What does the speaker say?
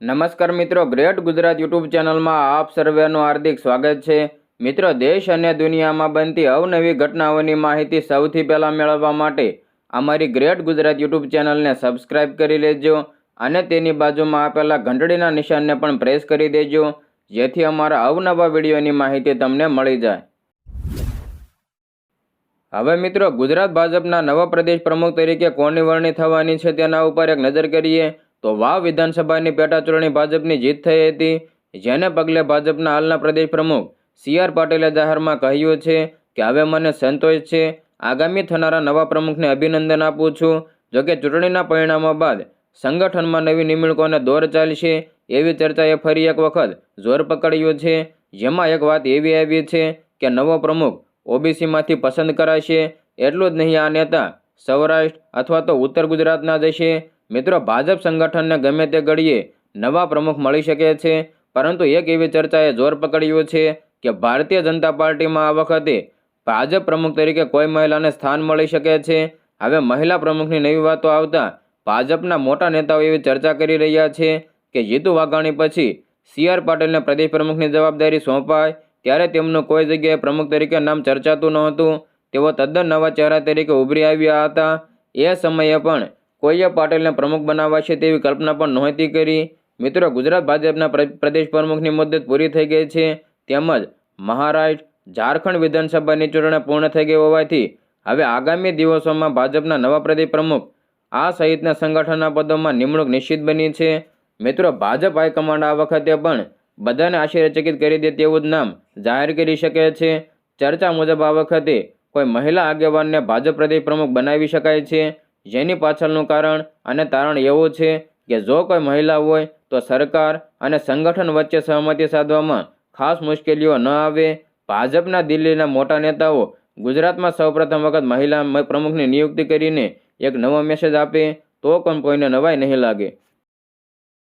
નમસ્કાર મિત્રો, great Gujarat YouTube ચેનલમાં આપ સર્વેનું હાર્દિક સ્વાગત છે. મિત્રો, દેશ અને દુનિયામાં બનતી અવનવી ઘટનાઓની માહિતી સૌથી પહેલાં મેળવવા માટે અમારી ગ્રેટ ગુજરાત યુટ્યુબ ચેનલને સબસ્ક્રાઇબ કરી લેજો અને તેની બાજુમાં આપેલા ઘંટડીના નિશાનને પણ પ્રેસ કરી દેજો, જેથી અમારા અવનવા વિડીયોની માહિતી તમને મળી જાય. હવે મિત્રો, ગુજરાત ભાજપના નવા પ્રદેશ પ્રમુખ તરીકે કોની વરણી થવાની છે તેના ઉપર એક નજર કરીએ. તો વાવ વિધાનસભાની પેટાચૂંટણી ભાજપની જીત થઈ હતી. જેને પગલે ભાજપના હાલના પ્રદેશ પ્રમુખ સી આર પાટીલે જાહેરમાં કહ્યું છે કે હવે મને સંતોષ છે. આગામી થનારા નવા પ્રમુખને અભિનંદન આપું છું. જોકે ચૂંટણીના પરિણામો બાદ સંગઠનમાં નવી નિમણૂકોને દોર ચાલશે એવી ચર્ચાએ ફરી એક વખત જોર પકડ્યું છે. જેમાં એક વાત એવી આવી છે કે નવો પ્રમુખ ઓબીસીમાંથી પસંદ કરાશે. એટલું જ નહીં, આ નેતા સૌરાષ્ટ્ર અથવા તો ઉત્તર ગુજરાતના જશે મિત્રો, ભાજપ સંગઠનને ગમે તે ઘડીએ નવા પ્રમુખ મળી શકે છે. પરંતુ એક એવી ચર્ચાએ જોર પકડ્યું છે કે ભારતીય જનતા પાર્ટીમાં આ વખતે ભાજપ પ્રમુખ તરીકે કોઈ મહિલાને સ્થાન મળી શકે છે. હવે મહિલા પ્રમુખની નવી વાતો આવતા ભાજપના મોટા નેતાઓ એવી ચર્ચા કરી રહ્યા છે કે જીતુ વાઘાણી પછી સી આર પાટીલને પ્રદેશ પ્રમુખની જવાબદારી સોંપાય ત્યારે તેમનું કોઈ જગ્યાએ પ્રમુખ તરીકે નામ ચર્ચાતું નહોતું. તેઓ તદ્દન નવા ચહેરા તરીકે ઉભરી આવ્યા હતા. એ સમયે પણ કોઈએ પાટીલને પ્રમુખ બનાવાશે તેવી કલ્પના પણ નહોતી કરી. મિત્રો, ગુજરાત ભાજપના પ્ર- પ્રદેશ પ્રમુખની મુદત પૂરી થઈ ગઈ છે. તેમજ મહારાષ્ટ્ર, ઝારખંડ વિધાનસભાની ચૂંટણી પૂર્ણ થઈ ગઈ હોવાથી હવે આગામી દિવસોમાં ભાજપના નવા પ્રદેશ પ્રમુખ આ સહિતના સંગઠનના પદોમાં નિમણૂક નિશ્ચિત બની છે. મિત્રો, ભાજપ હાઈકમાન્ડ આ વખતે પણ બધાને આશ્ચર્યચકિત કરી દે તેવું જ નામ જાહેર કરી શકે છે. ચર્ચા મુજબ આ વખતે કોઈ મહિલા આગેવાનને ભાજપ પ્રદેશ પ્રમુખ બનાવી શકાય છે. જેની પાછળનું કારણ અને તારણ એવું છે કે જો કોઈ મહિલા હોય તો સરકાર અને સંગઠન વચ્ચે સહમતિ સાધવામાં ખાસ મુશ્કેલીઓ ન આવે. ભાજપના દિલ્હીના મોટા નેતાઓ ગુજરાતમાં સૌપ્રથમ વખત મહિલા પ્રમુખની નિયુક્તિ કરીને એક નવો મેસેજ આપે તો પણ કોઈને નવાઈ નહીં લાગે.